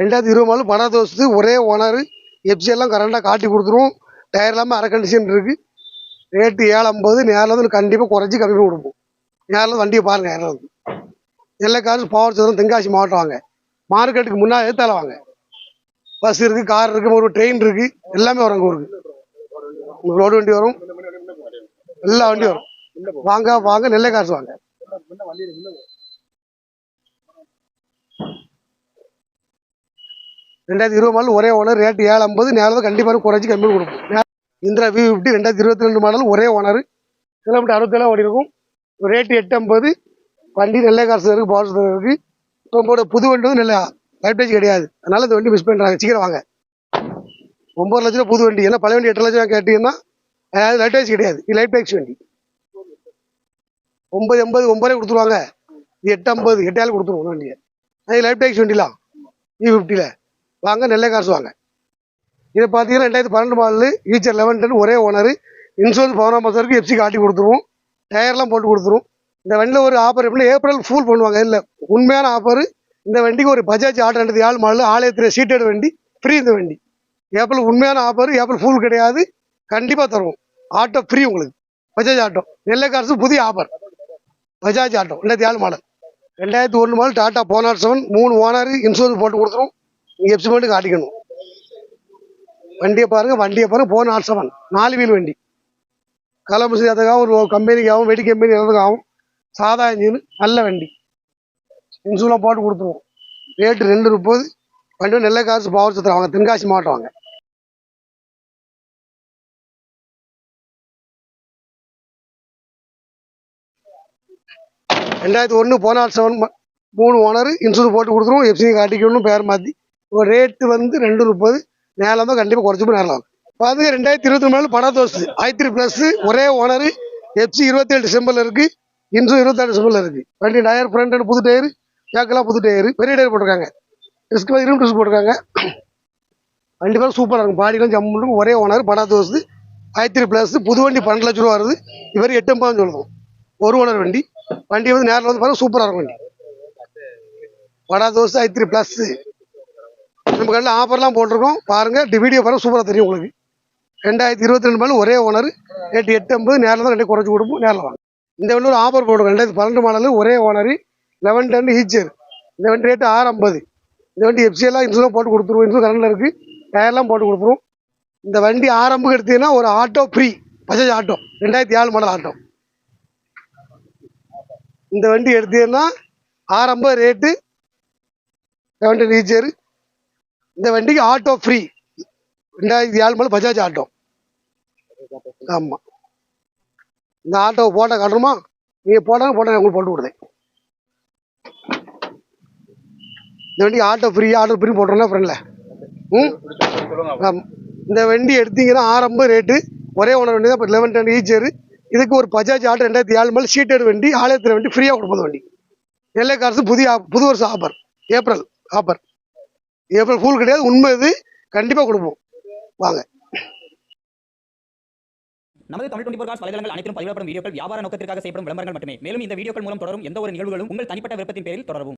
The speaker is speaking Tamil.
ரெண்டாயிரத்தி இருபது மாடல் பண தோசத்து ஒரே ஓனர் எப்சி எல்லாம் கரண்டாக காட்டி கொடுத்துருவோம் டயர் இல்லாமல் அரை கண்டிஷன் இருக்குது ரேட்டு ஏழு ஐம்பது நேரில் வந்து கண்டிப்பாக குறைச்சி கம்மி பண்ணி கொடுப்போம். நேரில் வந்து வண்டியை பாருங்கள் நேரில் வந்து எல்லா காரும் பவர் சதுரம் தென்காசி மாவட்டம் வாங்க. மார்க்கெட்டுக்கு முன்னாடி எத்தால வாங்க. பஸ் இருக்குது கார் இருக்குது ஒரு ட்ரெயின் இருக்குது எல்லாமே வரும் அங்கே ஊருக்கு. உங்களுக்கு ரோடு வண்டி வரும். எல்லா வண்டியும் வரும். வாங்க வாங்க நெல்லை காசு வாங்க. ரெண்டாயிரத்தி இருபது மாடல் ஒரே ஓனர் ரேட்டு ஏழு ஐம்பது நேரம் கண்டிப்பாக குறைச்சி கம்மி கொடுப்போம். இந்திரா வி ஃபிஃப்டி ரெண்டாயிரத்தி இருபத்தி ரெண்டு மாடல் ஒரே ஓனர் கிலோமீட்டர் அறுபத்தேழு ஓடி இருக்கும் ரேட்டு எட்டு ஐம்பது வண்டி நெல்லை காசு இருக்குது பவர் இருக்குது இப்போ உங்களோட புது வண்டி வந்து நல்ல லைஃப் கிடையாது. அதனால் இந்த வண்டி மிஸ் பண்ணுறாங்க சீக்கிரம் வாங்க. ஒம்பது லட்சம் ரூபா புது வண்டி. ஏன்னா பழைய வண்டி எட்டு லட்சம் கேட்டிங்கன்னா அதாவது லைஃப்டேஜ் கிடையாது. இது லைட் டேக்ஸ் வண்டி. ஒம்பது எண்பது ஒம்பதே கொடுத்துருவாங்க. இது எட்டு ஐம்பது எட்டாயிரம் கொடுத்துருவோம் வண்டியை. அது லைட் டேக்ஸ் வண்டிலாம். இ ஃபிஃப்டியில் வாங்க நெல்லை காசு வாங்க. இதை பார்த்தீங்கன்னா ரெண்டாயிரத்தி பன்னெண்டு மாடலு ஈச்சர் லெவன் டென் ஒரே ஓனர் இன்சூரன்ஸ் பதினாறு மாதம் வரைக்கும் எஃப்சி காட்டி கொடுத்துருவோம். டயர்லாம் போட்டு கொடுத்துருவோம். இந்த வண்டியில் ஒரு ஆஃபர் எப்படின்னா ஏப்ரல் ஃபுல் பண்ணுவாங்க. இல்லை உண்மையான ஆஃபர் இந்த வண்டிக்கு ஒரு பஜாஜ் ஆட்டோ ரெண்டு ஏழு மாடல் ஆலயத்தில் சீட்டட் வண்டி ஃப்ரீ இந்த வண்டி. ஏப்ரல் உண்மையான ஆஃபர் ஏப்ரல் ஃபுல் கிடையாது. கண்டிப்பாக தருவோம். ஆட்டோ ஃப்ரீ உங்களுக்கு. பஜாஜ் ஆட்டோ நெல்லை காசு புதிய ஆஃபர் பஜாஜ் ஆட்டோ ரெண்டாயிரத்தி ஏழு மாடல். ரெண்டாயிரத்தி ஒன்று மாடல் டாட்டா போனார் செவன் மூணு ஓனர் இன்சூரன்ஸ் போட்டு கொடுத்துரும் எப்சி மட்டும் காட்டிக்கணும். வண்டியை பாருங்க வண்டியை பாருங்க போன் நாட் செவன் நாலு வீல் வண்டி. கலம்பு அதுக்காகவும் ஒரு கம்பெனிக்காகவும் வெடி கம்பெனி எதுக்காகவும் சாதா இன்ஜின் நல்ல வண்டி. இன்சூலாக போட்டு கொடுத்துருவோம். ரேட்டு ரெண்டு முப்பது வண்டி வந்து நெல்லை காசு பவர் சத்திரம் வாங்க தென்காசி மாவட்டம் வாங்க. ரெண்டாயிரத்தி ஒன்று போனால் செவன் மூணு ஓனர் இன்சூரன்ஸ் போட்டு கொடுத்துருவோம் எஃப்சி காட்டிக்கணும் பேர் மாற்றி ஒரு ரேட்டு வந்து ரெண்டு முப்பது நேரம் தான் கண்டிப்பாக குறைச்சி போய் நேரம் பார்த்து ரெண்டாயிரத்தி இருபத்தி நாலு படா தோசு ஆயிரத்தி ப்ளஸ் ஒரே ஓனர் எஃப்சி இருபத்தேழு டிசம்பரில் இருக்குது இன்றும் இருபத்தாறு டிசம்பரில் இருக்குது வண்டி டயர் ஃப்ரண்ட் புது டயர் பேக்கெல்லாம் புது டயர் பெரிய டயர் போட்டிருக்காங்க. ரிஸ்க் இரும்பு டிஸ்க் போட்டிருக்காங்க. வண்டி பேர் சூப்பராக இருக்கும். பாடிலாம் ஜம்மு ஒரே ஓனர் படா தோசு ஆயிரத்தி ப்ளஸ் புது வண்டி பன்னெண்டு லட்ச ரூபா வருது. இவர் எட்டு ஐம்பது சொல்லுவோம். ஒரு ஓனர் வண்டி. வண்டி வந்து நேரில் வந்து பார்த்தா சூப்பராக இருக்கும் வண்டி. வடா தோசை ஐத்திரி ப்ளஸ்ஸு நம்ம கடையில் ஆஃபர்லாம் போட்டிருக்கோம். பாருங்கள் வீடியோ பாருங்கள் சூப்பராக தெரியும் உங்களுக்கு. ரெண்டாயிரத்தி இருபத்தி ரெண்டு மாடல் ஒரே ஓனர் ரேட்டு எட்டு ஐம்பது நேரில் தான் ரெண்டு குறைச்சி கொடுப்போம் நேரில் வாங்க. இந்த வண்டி ஒரு ஆஃபர் போட்டிருக்கோம். ரெண்டாயிரத்தி பன்னெண்டு மாடல் ஒரே ஓனர் லெவன் டென் ஹீச்சர் இந்த வண்டி ரேட்டு ஆறு ஐம்பது. இந்த வண்டி எஃப்சி எல்லாம் இன்சூரன்ஸ் போட்டு கொடுத்துருவோம். இன்சூரன்ஸ் கரண்டில் இருக்குது டயர்லாம் போட்டு கொடுத்துருவோம். இந்த வண்டி ஆரம்பம் எடுத்தீங்கன்னா ஒரு ஆட்டோ ஃப்ரீ பஜாஜ் ஆட்டோ ரெண்டாயிரத்தி ஏழு மாடல் ஆட்டோ இந்த வண்டி எடுத்தீங்கன்னா ஆரம்ப ரேட்டு செவன்டி ரீச்சர் இந்த வண்டிக்கு ஆட்டோ ஃப்ரீ ரெண்டாயிரத்தி ஏழு மாடல் பஜாஜ் ஆட்டோ ஆமாம் இந்த ஆட்டோ போட்டோ காட்டணுமா? நீங்கள் போட்டாங்க போட்டோ உங்களுக்கு போட்டு விடுதேன் இந்த வண்டி ஆட்டோ ஃப்ரீ ஆட்டோ ஃப்ரீ போட்டுருந்தா ஃப்ரெண்டில் ம்? ஆமாம் இந்த வண்டி எடுத்தீங்கன்னா ஆரம்ப ரேட்டு ஒரே ஒன்று வண்டி தான் இப்போ லெவன் டென் ஈச்சர் இதுக்கு ஒரு பஜாஜ் ஆட்டோ ரெண்டாயிரத்தி ஏழு மேலே ஷீட்டட் வண்டி ஆலயத்தில் வண்டி ஃப்ரீயாக கொடுப்பது வண்டி. நெல்லை காசு புதிய புது வருஷம் offer April offer April fool கிடையாது. உண்மை இது. கண்டிப்பாக கொடுப்போம். வாங்க. நமது தமிழ் டுவெண்டி காஸ் வலைதளங்கள் அனைத்தும் பதிவிடப்படும் வீடியோக்கள் வியாபார நோக்கத்திற்காக செய்யப்படும் விளம்பரங்கள் மட்டுமே. மேலும் இந்த வீடியோக்கள் மூலம் தொடரும் எந்த ஒரு நிகழ்வுகளும் உங்கள் தனிப்பட்ட விருப்பத்தின் பேரில் தொடரவும்.